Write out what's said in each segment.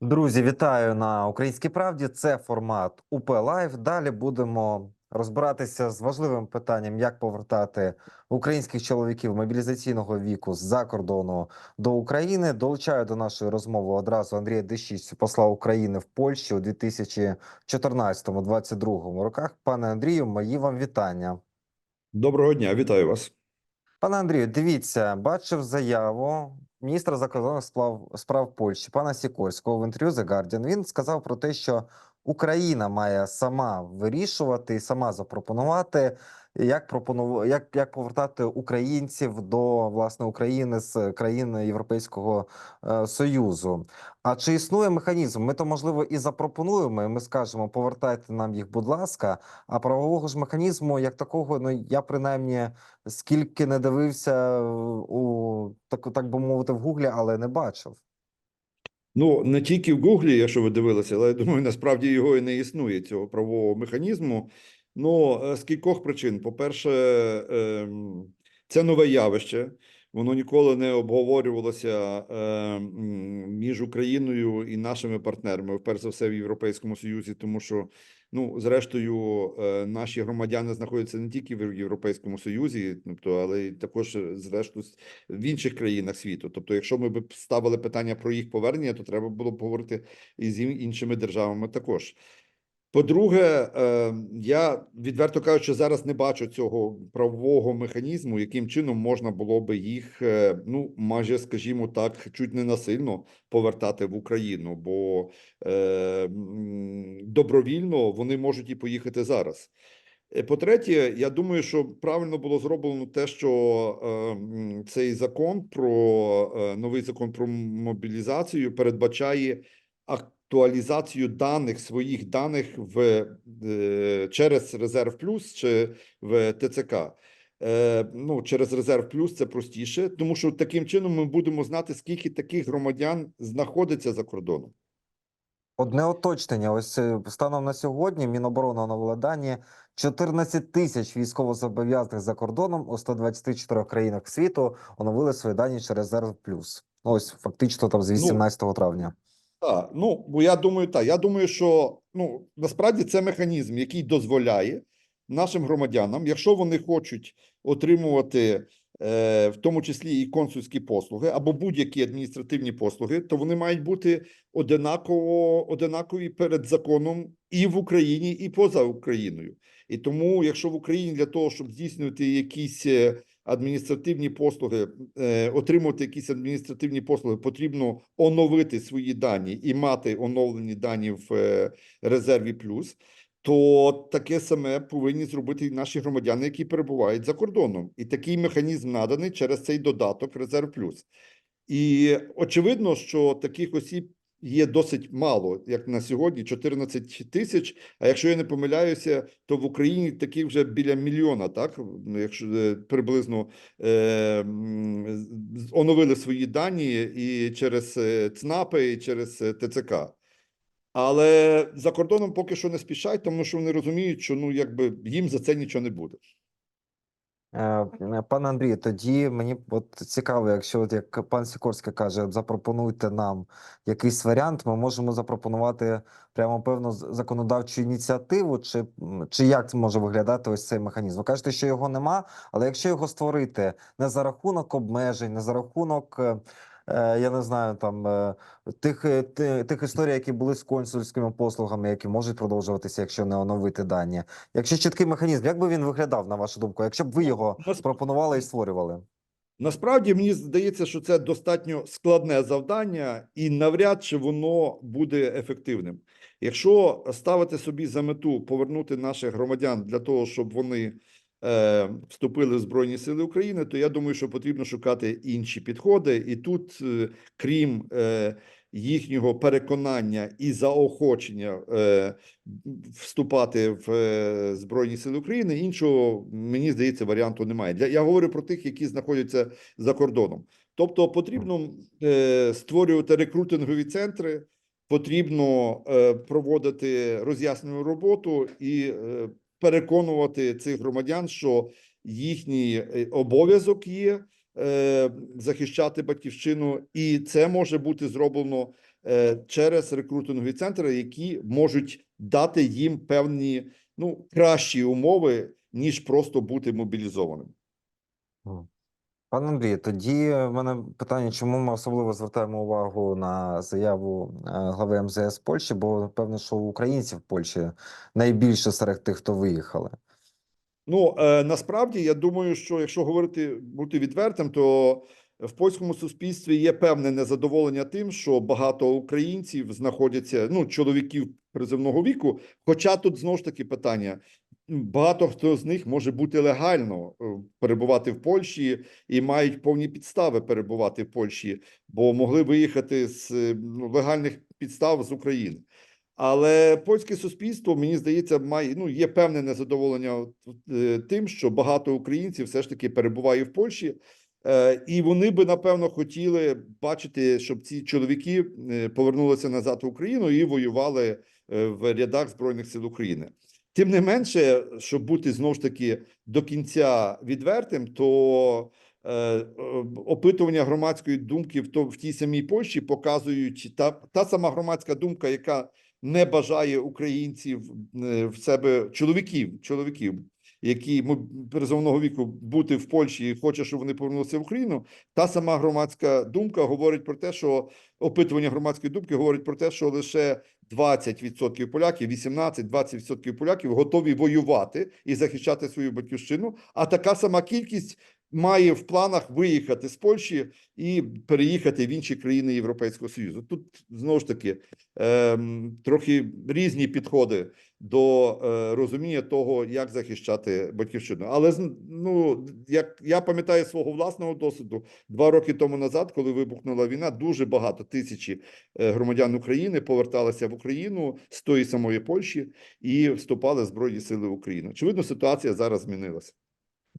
Друзі, вітаю на Українській правді. Це формат УП Лайв. Далі будемо розбиратися з важливим питанням, як повертати українських чоловіків мобілізаційного віку з-за кордону до України. Долучаю до нашої розмови одразу Андрія Дещість, посла України в Польщі у 2014-2022 роках. Пане Андрію, мої вам вітання. Доброго дня, вітаю вас. Пане Андрію, дивіться, бачив заяву міністра закордонних справ, справ Польщі пана Сікорського в інтерв'ю The Guardian. Він сказав про те, що Україна має сама вирішувати і сама запропонувати, як пропону... як, як повертати українців до власне України з країн Європейського е, Союзу. А чи існує механізм? Ми то можливо і запропонуємо. і Ми скажемо, повертайте нам їх, будь ласка. А правового ж механізму, як такого, ну я принаймні скільки не дивився у так, так би мовити, в гуглі, але не бачив. Ну не тільки в Гуглі, якщо ви дивилися, але я думаю, насправді його і не існує цього правового механізму. Ну е, з кількох причин: по-перше, ем, це нове явище. Воно ніколи не обговорювалося е, між Україною і нашими партнерами, перш за все в Європейському Союзі, тому що ну, зрештою, е, наші громадяни знаходяться не тільки в Європейському Союзі, тобто, але й також, е, зрештою, в інших країнах світу. Тобто, якщо ми б ставили питання про їх повернення, то треба було б говорити і з іншими державами також. По-друге, е, я відверто кажучи, зараз не бачу цього правового механізму, яким чином можна було би їх, е, ну майже, скажімо так, чуть не насильно повертати в Україну, бо е, добровільно вони можуть і поїхати зараз. Е, По-третє, я думаю, що правильно було зроблено те, що е, цей закон про е, новий закон про мобілізацію передбачає актуалізацію даних своїх даних в е, через резерв плюс чи в ТЦК. Е, ну, через резерв плюс це простіше, тому що таким чином ми будемо знати, скільки таких громадян знаходиться за кордоном. Одне уточнення. Ось е, станом на сьогодні Міноборони оновило дані 14 тисяч військовозобов'язаних за кордоном у 124 країнах світу оновили свої дані через резерв плюс. Ось фактично там з Ну, 18 травня. Так, ну бо я думаю, так. Я думаю, що ну насправді це механізм, який дозволяє нашим громадянам, якщо вони хочуть отримувати е, в тому числі і консульські послуги або будь-які адміністративні послуги, то вони мають бути одинаково одинакові перед законом і в Україні, і поза Україною. І тому, якщо в Україні для того, щоб здійснювати якісь е, адміністративні послуги, е, отримувати якісь адміністративні послуги, потрібно оновити свої дані і мати оновлені дані в е, резерві плюс. То таке саме повинні зробити і наші громадяни, які перебувають за кордоном, і такий механізм наданий через цей додаток Резерв Плюс. І очевидно, що таких осіб є досить мало, як на сьогодні, 14 тисяч. А якщо я не помиляюся, то в Україні таких вже біля мільйона, так Ну, якщо е, приблизно е, оновили свої дані і через е, ЦНАПи, і через е, ТЦК. Але за кордоном поки що не спішать, тому що вони розуміють, що ну якби їм за це нічого не буде. Е, е, Пане Андрію, тоді мені от цікаво, якщо от як пан Сікорський каже, запропонуйте нам якийсь варіант, ми можемо запропонувати прямо певну законодавчу ініціативу, чи, чи як може виглядати ось цей механізм? Ви кажете, що його нема, але якщо його створити не за рахунок обмежень, не за рахунок. Е, Я не знаю там е, тих, е, тих історій, які були з консульськими послугами, які можуть продовжуватися, якщо не оновити дані. Якщо чіткий механізм, як би він виглядав, на вашу думку, якщо б ви його Нас- пропонували і створювали? Насправді мені здається, що це достатньо складне завдання, і навряд чи воно буде ефективним. Якщо ставити собі за мету повернути наших громадян для того, щоб вони вступили в Збройні Сили України, то я думаю, що потрібно шукати інші підходи. І тут, е, крім е, їхнього переконання і заохочення е, вступати в е, Збройні Сили України, іншого мені здається варіанту немає. Для я говорю про тих, які знаходяться за кордоном. Тобто потрібно е, створювати рекрутингові центри, потрібно е, проводити роз'яснювальну роботу і е, переконувати цих громадян, що їхній е, обов'язок є е, захищати батьківщину, і це може бути зроблено е, через рекрутингові центри, які можуть дати їм певні ну кращі умови, ніж просто бути мобілізованим. Пане Андрію, тоді в мене питання, чому ми особливо звертаємо увагу на заяву е, глави МЗС Польщі, бо певно, що українців в Польщі найбільше серед тих, хто виїхали. Ну е, насправді я думаю, що якщо говорити бути відвертим, то в польському суспільстві є певне незадоволення тим, що багато українців знаходяться, ну чоловіків приземного віку. Хоча тут знову ж таки питання: багато хто з них може бути легально е, перебувати в Польщі і мають повні підстави перебувати в Польщі, бо могли виїхати з е, ну, легальних підстав з України. Але польське суспільство, мені здається, має ну є певне незадоволення е, тим, що багато українців все ж таки перебуває в Польщі, і вони би напевно хотіли бачити, щоб ці чоловіки повернулися назад в Україну і воювали в рядах збройних сил України. Тим не менше, щоб бути знову ж таки до кінця відвертим, то е, опитування громадської думки в то в тій самій Польщі показують та, та сама громадська думка, яка не бажає українців е, в себе чоловіків, чоловіків, які призовного віку бути в Польщі і хоче, щоб вони повернулися в Україну. Та сама громадська думка говорить про те, що опитування громадської думки говорить про те, що лише 20% поляків, 18-20% поляків готові воювати і захищати свою батьківщину. А така сама кількість має в планах виїхати з Польщі і переїхати в інші країни Європейського Союзу. Тут знову ж таки ем, трохи різні підходи до е, розуміння того, як захищати батьківщину. Але ну як я пам'ятаю свого власного досвіду, два роки тому назад, коли вибухнула війна, дуже багато тисячі е, громадян України поверталися в Україну з тої самої Польщі і вступали в Збройні Сили України. Очевидно, ситуація зараз змінилася.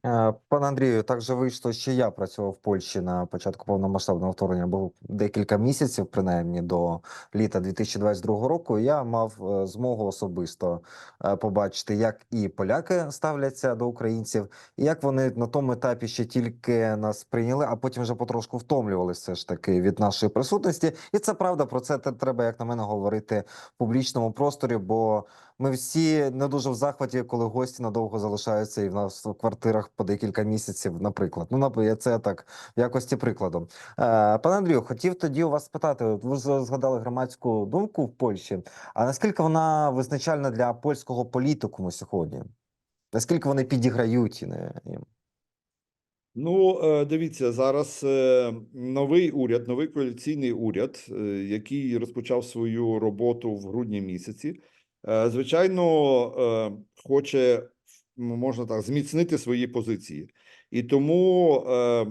Е, Пане Андрію, так же вийшло, що я працював в Польщі на початку повномасштабного вторгнення, був декілька місяців, принаймні до літа 2022 року. Я мав е, змогу особисто е, побачити, як і поляки ставляться до українців, і як вони на тому етапі ще тільки нас прийняли, а потім вже потрошку втомлювалися все ж таки від нашої присутності. І це правда. Про це треба, як на мене, говорити в публічному просторі, бо ми всі не дуже в захваті, коли гості надовго залишаються і в нас в квартирах по декілька місяців, наприклад. Ну, це так в якості прикладу. Е, пане Андрію, хотів тоді у вас спитати: ви згадали громадську думку в Польщі. А наскільки вона визначальна для польського політикуму сьогодні? Наскільки вони підіграють їм? Ну, е, дивіться, зараз е, новий уряд, новий коаліційний уряд, який розпочав свою роботу в грудні місяці, звичайно, е, хоче можна так зміцнити свої позиції, і тому е,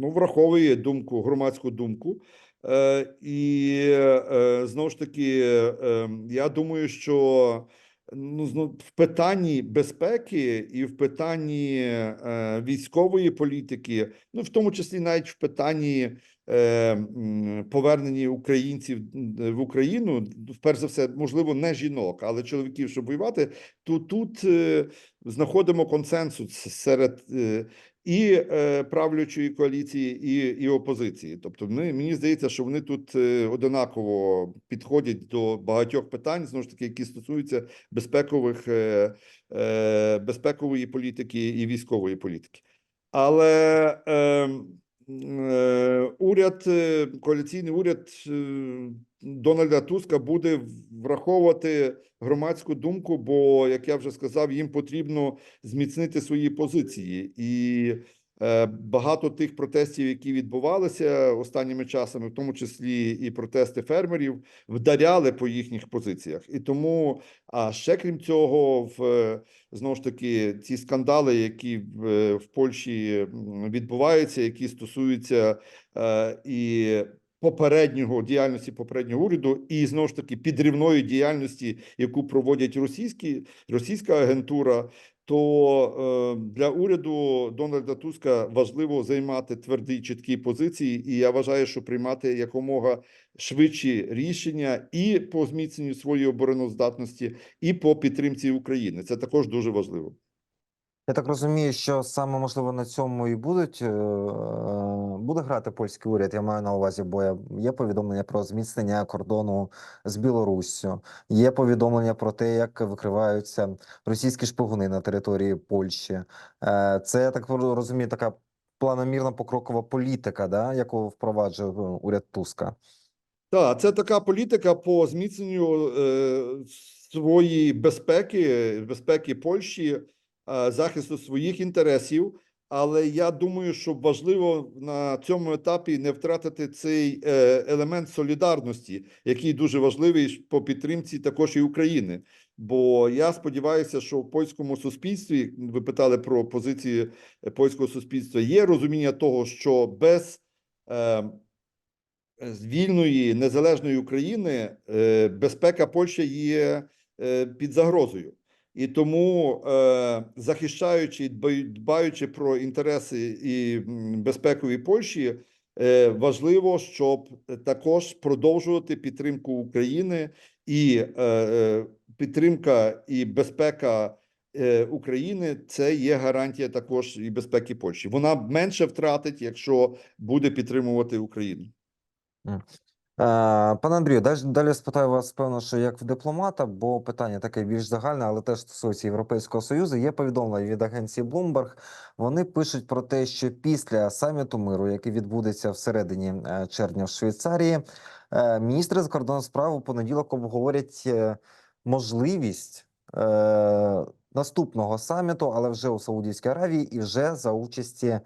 ну, враховує думку, громадську думку. Е, І е, знову ж таки, е, я думаю, що ну, в питанні безпеки і в питанні е, військової політики, ну в тому числі навіть в питанні е, повернення українців в Україну, перш за все, можливо, не жінок, але чоловіків, щоб воювати, то тут е, знаходимо консенсус серед е, і е, правлячої коаліції, і, і опозиції. Тобто, мені здається, що вони тут е, одинаково підходять до багатьох питань, знову ж таки, які стосуються безпекових е, е, безпекової політики і військової політики. Але е, е, уряд, е, коаліційний уряд е, Дональда Туска буде враховувати громадську думку, бо, як я вже сказав, їм потрібно зміцнити свої позиції і. Е, Багато тих протестів, які відбувалися останніми часами, в тому числі і протести фермерів, вдаряли по їхніх позиціях. І тому, а ще крім цього, в знову ж таки ці скандали, які в, в Польщі відбуваються, які стосуються е, і попереднього діяльності попереднього уряду, і знову ж таки підривної діяльності, яку проводять російські російська агентура. То е, для уряду Дональда Туска важливо займати тверді чіткі позиції, і я вважаю, що приймати якомога швидші рішення і по зміцненню своєї обороноздатності, і по підтримці України. Це також дуже важливо. Я так розумію, що саме можливо на цьому і будуть е, буде грати польський уряд. Я маю на увазі, бо є повідомлення про зміцнення кордону з Білоруссю. Є повідомлення про те, як викриваються російські шпигуни на території Польщі. Е, Це я так розумію, така планомірна покрокова політика, да, яку впроваджує е, уряд Туска. Так, це така політика по зміцненню е, своєї безпеки, безпеки Польщі, захисту своїх інтересів. Але я думаю, що важливо на цьому етапі не втратити цей е, елемент солідарності, який дуже важливий по підтримці також і України. Бо я сподіваюся, що в польському суспільстві ви питали про позиції е, польського суспільства. Є розуміння того, що без е, вільної незалежної України е, безпека Польщі є е, під загрозою. І тому, е, захищаючи, дбаючи про інтереси і безпекові Польщі, е, важливо, щоб також продовжувати підтримку України і е, е, підтримка і безпека е, України це є гарантія також і безпеки Польщі. Вона менше втратить, якщо буде підтримувати Україну. Е, Пане Андрію, далі, спитаю вас, певно, що як в дипломата, бо питання таке більш загальне, але теж стосується Європейського Союзу. Є повідомлення від агенції Bloomberg. Вони пишуть про те, що після саміту миру, який відбудеться всередині е, червня в Швейцарії, е, міністри закордонних справ у понеділок обговорять можливість наступного саміту, але вже у Саудівській Аравії і вже за участі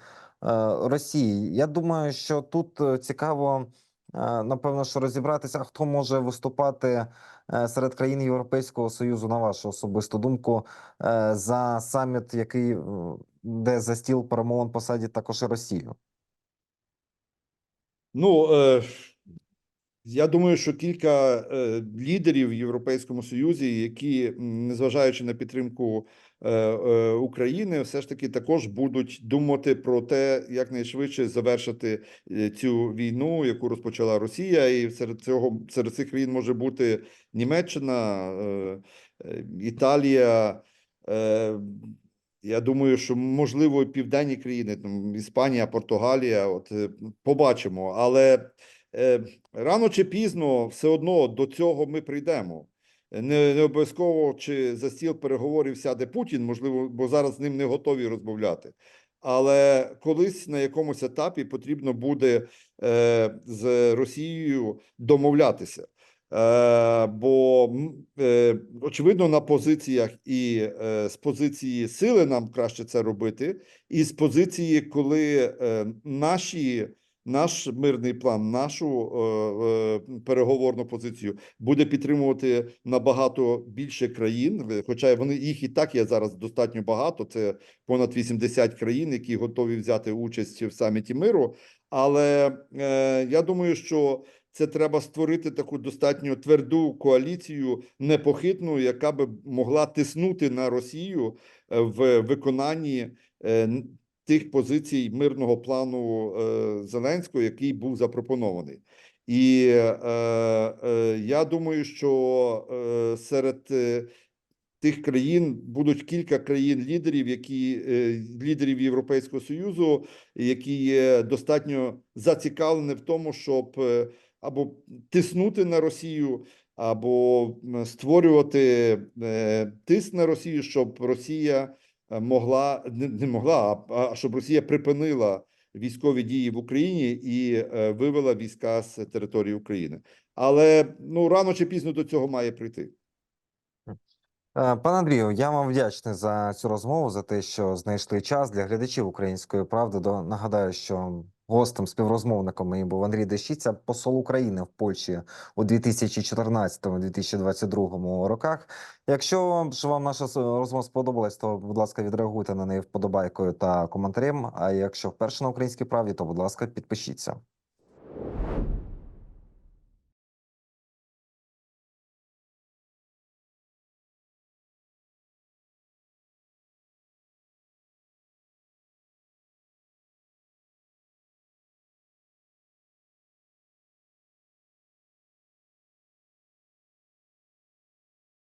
Росії. Я думаю, що тут цікаво. Е, Напевно, що розібратися, хто може виступати е, серед країн Європейського Союзу, на вашу особисту думку, е, за саміт, який де за стіл перемовин посадять також і Росію. Ну, я думаю, що кілька е, лідерів в Європейському Союзі, які, незважаючи на підтримку е, е, України, все ж таки також будуть думати про те, як найшвидше завершити цю війну, яку розпочала Росія, і серед цього серед цих країн може бути Німеччина, Італія. Я думаю, що можливо південні країни, там Іспанія, Португалія. От побачимо, але рано чи пізно все одно до цього ми прийдемо. Не, не обов'язково чи за стіл переговорів сяде Путін, можливо, бо зараз з ним не готові розмовляти. Але колись на якомусь етапі потрібно буде е, з Росією домовлятися. Е, бо е, очевидно на позиціях і е, з позиції сили нам краще це робити, і з позиції, коли е, наші, наш мирний план, нашу е, е, переговорну позицію буде підтримувати набагато більше країн, хоча вони їх і так є зараз достатньо багато. Це понад 80 країн, які готові взяти участь в саміті миру. Але е, я думаю, що це треба створити таку достатньо тверду коаліцію, непохитну, яка би могла тиснути на Росію в виконанні тих позицій мирного плану е, Зеленського, який був запропонований. І е, е, я думаю, що е, серед е, тих країн будуть кілька країн-лідерів, які лідерів Європейського Союзу, які є достатньо зацікавлені в тому, щоб або тиснути на Росію, або створювати тиск на Росію, щоб Росія могла не, могла, а, а щоб Росія припинила військові дії в Україні і е, вивела війська з території України. Але ну рано чи пізно до цього має прийти. Е, Пане Андрію, я вам вдячний за цю розмову, за те, що знайшли час для глядачів української правди. До нагадаю, що гостем співрозмовником моїм був Андрій Дещиця, посол України в Польщі у 2014-2022 роках. Якщо ж вам наша розмова сподобалась, то будь ласка, відреагуйте на неї вподобайкою та коментарем. А якщо вперше на українській правді, то будь ласка, підпишіться.